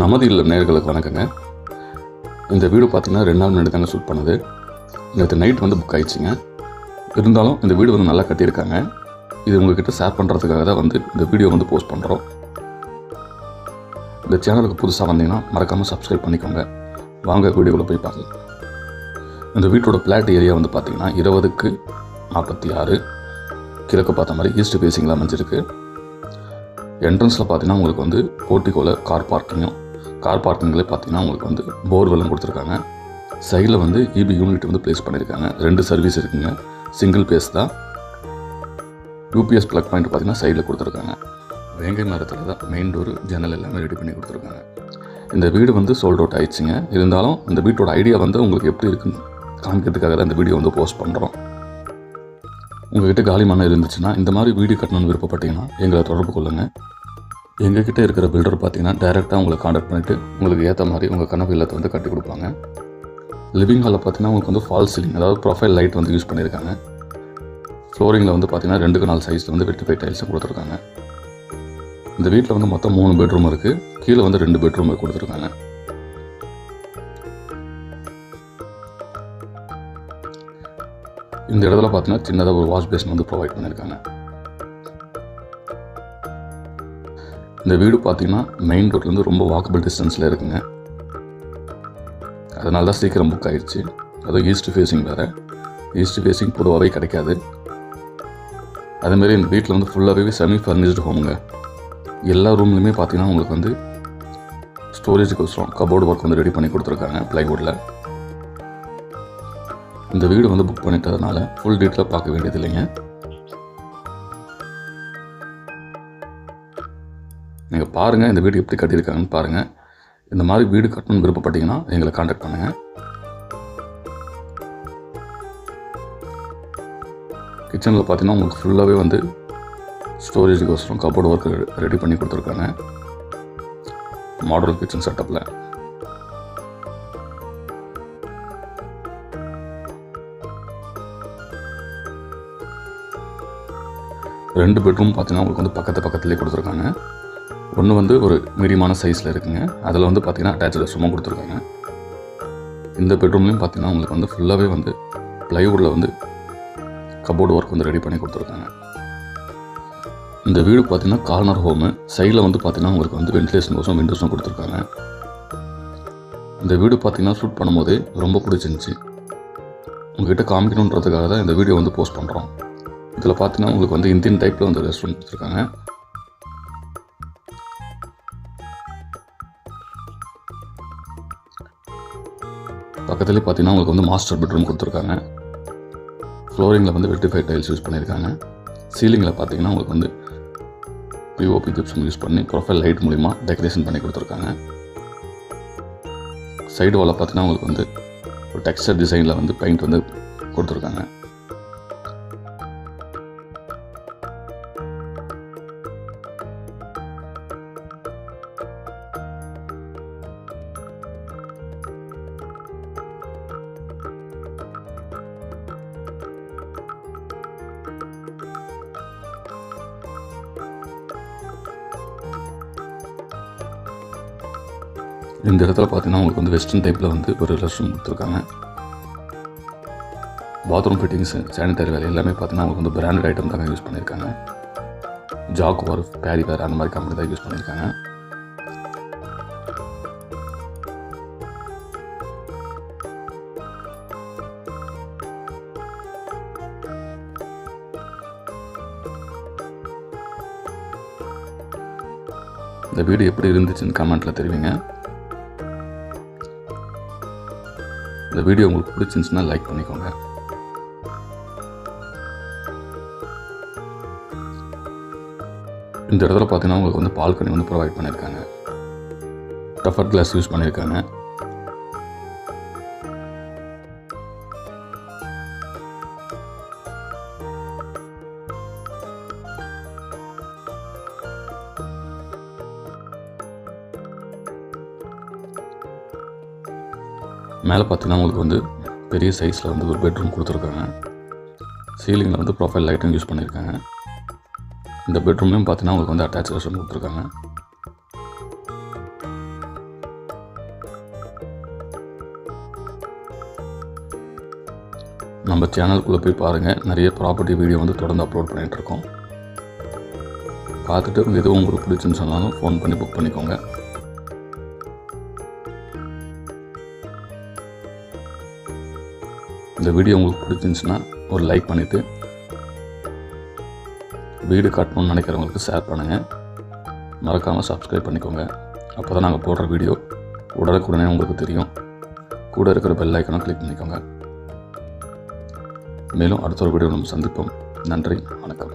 நமது இல்ல நேர்களுக்கு வணக்கங்க. இந்த வீடு பார்த்தீங்கன்னா ரெண்டு நாள் முன்னாடி தாங்க ஷூட் பண்ணுது. நேற்று நைட் வந்து புக் ஆயிடுச்சுங்க. இருந்தாலும் இந்த வீடு வந்து நல்லா கட்டியிருக்காங்க. இது உங்ககிட்ட ஷேர் பண்ணுறதுக்காக தான் வந்து இந்த வீடியோ வந்து போஸ்ட் பண்ணுறோம் இந்த சேனலுக்கு புதுசாக வந்தீங்கன்னா மறக்காமல் சப்ஸ்கிரைப் பண்ணிக்கோங்க. வாங்க வீடியோவில் போய் பாருங்கள் இந்த வீட்டோட பிளாட் ஏரியா வந்து பார்த்தீங்கன்னா இருபதுக்கு நாற்பத்தி ஆறு. கிழக்கு பார்த்த மாதிரி ஈஸ்ட் ஃபேஸிங்கில் அமைஞ்சிருக்கு. என்ட்ரன்ஸில் பார்த்தீங்கன்னா உங்களுக்கு வந்து போர்ட்டிகோவில் கார் பார்க்கிங்கும் கார் பார்க்கிங்லேயே பார்த்தீங்கன்னா உங்களுக்கு வந்து போர்வெல்லாம் கொடுத்துருக்காங்க. சைடில் வந்து இபி யூனிட் வந்து ப்ளேஸ் பண்ணியிருக்காங்க. ரெண்டு சர்வீஸ் இருக்குங்க. சிங்கிள் பேஸ் தான். யூபிஎஸ் ப்ளக் பாயிண்ட் பார்த்தீங்கன்னா சைடில் கொடுத்துருக்காங்க. வேங்கை மரத்தில் தான் மெயின் டோர் ஜன்னல் எல்லாமே ரெடி பண்ணி கொடுத்துருக்காங்க. இந்த வீடு வந்து சோல்ட் அவுட் ஆயிடுச்சுங்க. இருந்தாலும் இந்த வீட்டோட ஐடியா வந்து உங்களுக்கு எப்படி இருக்குன்னு காமிக்கிறதுக்காக தான் இந்த வீடியோ வந்து போஸ்ட் பண்ணுறோம் உங்கள்கிட்ட காலி மனம் இருந்துச்சுன்னா இந்த மாதிரி வீடு கட்டணும்னு விருப்பப்பட்டீங்கன்னா எங்களை தொடர்பு கொள்ளுங்கள் எங்ககிட்ட இருக்கிற பில்டர் பார்த்தீங்கன்னா டைரெக்டாக உங்களை காண்டாக்ட் பண்ணிவிட்டு உங்களுக்கு ஏற்ற மாதிரி உங்கள் கனவு இல்லத்தை வந்து கட்டி கொடுப்பாங்க. லிவிங் ஹாலில் பார்த்தீங்கன்னா உங்களுக்கு வந்து ஃபால் சீலிங் அதாவது ப்ரொஃபைல் லைட் வந்து யூஸ் பண்ணியிருக்காங்க. ஃப்ளோரிங்கில் வந்து பார்த்தீங்கன்னா ரெண்டுக்கு நாலு சைஸில் வந்து வெட்டிஃபை டைல்ஸும் கொடுத்துருக்காங்க. இந்த வீட்டில் வந்து மொத்தம் மூணு பெட்ரூம் இருக்குது கீழே வந்து ரெண்டு பெட்ரூம் கொடுத்துருக்காங்க. இந்த இடத்துல பார்த்தீங்கன்னா சின்னதாக ஒரு வாஷ் பேஷன் வந்து ப்ரொவைட் பண்ணியிருக்காங்க. இந்த வீடு பார்த்தீங்கன்னா மெயின் ரோட்லேருந்து ரொம்ப வாக்கபிள் டிஸ்டன்ஸில் இருக்குங்க. அதனால தான் சீக்கிரம் புக் ஆகிடுச்சு அதுவும் ஈஸ்ட் ஃபேஸிங் வேறு. ஈஸ்ட் ஃபேஸிங் பொதுவாகவே கிடைக்காது. அதேமாரி இந்த வீட்டில் வந்து ஃபுல்லாகவே செமி ஃபர்னிஷ்டு ஹோமுங்க எல்லா ரூம்லையுமே பார்த்தீங்கன்னா உங்களுக்கு வந்து ஸ்டோரேஜுக்கோசரம் கபோர்டு ஒர்க் வந்து ரெடி பண்ணி கொடுத்துருக்காங்க ப்ளைவுட்டில் இந்த வீடு வந்து புக் பண்ணிட்டதுனால ஃபுல் டீட்டெயிலாக பார்க்க வேண்டியது இல்லைங்க. நீங்கள் பாருங்கள் இந்த வீடு எப்படி கட்டியிருக்காங்கன்னு பாருங்கள் இந்த மாதிரி வீடு கட்டணும்னு விருப்பப்பட்டீங்கன்னா எங்களை காண்டாக்ட் பண்ணுங்கள் கிச்சனில் பார்த்தீங்கன்னா உங்களுக்கு ஃபுல்லாகவே வந்து ஸ்டோரேஜுக்கோசரம் கபோர்டு ஒர்க் ரெடி பண்ணி கொடுத்துருக்காங்க. மாடல் கிச்சன் செட்டப்பில் ரெண்டு பெட்ரூம் பார்த்தீங்கன்னா உங்களுக்கு வந்து பக்கத்து பக்கத்துலேயே கொடுத்துருக்காங்க. ஒன்று வந்து ஒரு மீடியமான சைஸில் இருக்குங்க. அதில் வந்து பார்த்திங்கன்னா அட்டாச்சு ரெஸ்ட்ரூமும் கொடுத்துருக்காங்க. இந்த பெட்ரூம்லேயும் பார்த்தீங்கன்னா உங்களுக்கு வந்து ஃபுல்லாகவே வந்து ப்ளைவுட்டில் வந்து கபோர்டு ஒர்க் வந்து ரெடி பண்ணி கொடுத்துருக்காங்க. இந்த வீடு பார்த்திங்கன்னா கார்னர் ஹோமு சைடில் வந்து பார்த்திங்கன்னா உங்களுக்கு வந்து வென்டிலேஷன் கோசம் விண்டோஸும் கொடுத்துருக்காங்க. இந்த வீடு பார்த்திங்கன்னா ஷூட் பண்ணும்போதே ரொம்ப பிடிச்சிருந்துச்சி. உங்ககிட்ட காமிக்கணுன்றதுக்காக தான் இந்த வீடியோ வந்து போஸ்ட் பண்ணுறோம் இதில் பார்த்தீங்கன்னா உங்களுக்கு வந்து இந்தியன் டைப்பில் வந்து ரெஸ்டாரண்ட் கொடுத்துருக்காங்க. பக்கத்துலேயே பார்த்தீங்கன்னா உங்களுக்கு வந்து மாஸ்டர் பெட்ரூம் கொடுத்துருக்காங்க. ஃப்ளோரிங்கில் வந்து வெட்டிஃபை டைல்ஸ் யூஸ் பண்ணியிருக்காங்க. சீலிங்கில் பார்த்தீங்கன்னா உங்களுக்கு வந்து பிஓபி கிப்ஸும் யூஸ் பண்ணி ப்ரொஃபைல் லைட் மூலிமா டெக்கரேஷன் பண்ணி கொடுத்துருக்காங்க. சைடு வாலில் பார்த்தீங்கன்னா உங்களுக்கு வந்து ஒரு டெக்ஸ்டர் டிசைனில் வந்து பெயிண்ட் வந்து கொடுத்துருக்காங்க. இந்த இடத்துல பார்த்தீங்கன்னா உங்களுக்கு வந்து வெஸ்டர்ன் டைப்பில் வந்து ஒரு ரெஸ்ட் ரூம் கொடுத்துருக்காங்க. பாத்ரூம் ஃபிட்டிங்ஸ் சானிடரி வேலை எல்லாமே பார்த்தீங்கன்னா உங்களுக்கு வந்து பிராண்டட் ஐட்டம் தாங்க யூஸ் பண்ணியிருக்காங்க. ஜாக் வார் பேரி வேர் அந்த மாதிரி கம்பெனி தான் யூஸ் பண்ணியிருக்காங்க. இந்த வீடு எப்படி இருந்துச்சுன்னு கமெண்ட்டில் தெரிவிங்க. வீடியோ உங்களுக்கு பிடிச்சிருந்துச்சுன்னா லைக் பண்ணிக்கோங்க. இந்த இடத்துல பார்த்தீங்கன்னா உங்களுக்கு வந்து பால்கனி வந்து ப்ரொவைட் பண்ணியிருக்காங்க. டஃபர் கிளாஸ் யூஸ் பண்ணியிருக்காங்க. மேலே பார்த்திங்கன்னா உங்களுக்கு வந்து பெரிய சைஸில் வந்து ஒரு பெட்ரூம் கொடுத்துருக்காங்க. சீலிங்கில் வந்து ப்ரொஃபைல் லைட்டும் யூஸ் பண்ணியிருக்காங்க. இந்த பெட்ரூம்லேயும் பார்த்தீங்கன்னா உங்களுக்கு வந்து அட்டாச் வாஷ்ரூம் கொடுத்துருக்காங்க. நம்ம சேனலுக்குள்ளே போய் பாருங்கள் நிறைய ப்ராப்பர்ட்டி வீடியோ வந்து தொடர்ந்து அப்லோட் பண்ணிகிட்ருக்கோம் பார்த்துட்டு எதுவும் உங்களுக்கு பிடிச்சுன்னு சொன்னாலும் ஃபோன் பண்ணி புக் பண்ணிக்கோங்க. இந்த வீடியோ உங்களுக்கு பிடிச்சிருந்துச்சுன்னா ஒரு லைக் பண்ணிவிட்டு வீடு கட்டணும்னு நினைக்கிறவங்களுக்கு ஷேர் பண்ணுங்கள் மறக்காமல் சப்ஸ்கிரைப் பண்ணிக்கோங்க. அப்போ தான் நாங்கள் போடுற வீடியோ உடனுக்குடனே உங்களுக்கு தெரியும். கூட இருக்கிற பெல் ஐக்கனும் கிளிக் பண்ணிக்கோங்க. மேலும் அடுத்த ஒரு வீடியோ நம்ம சந்திப்போம். நன்றி வணக்கம்.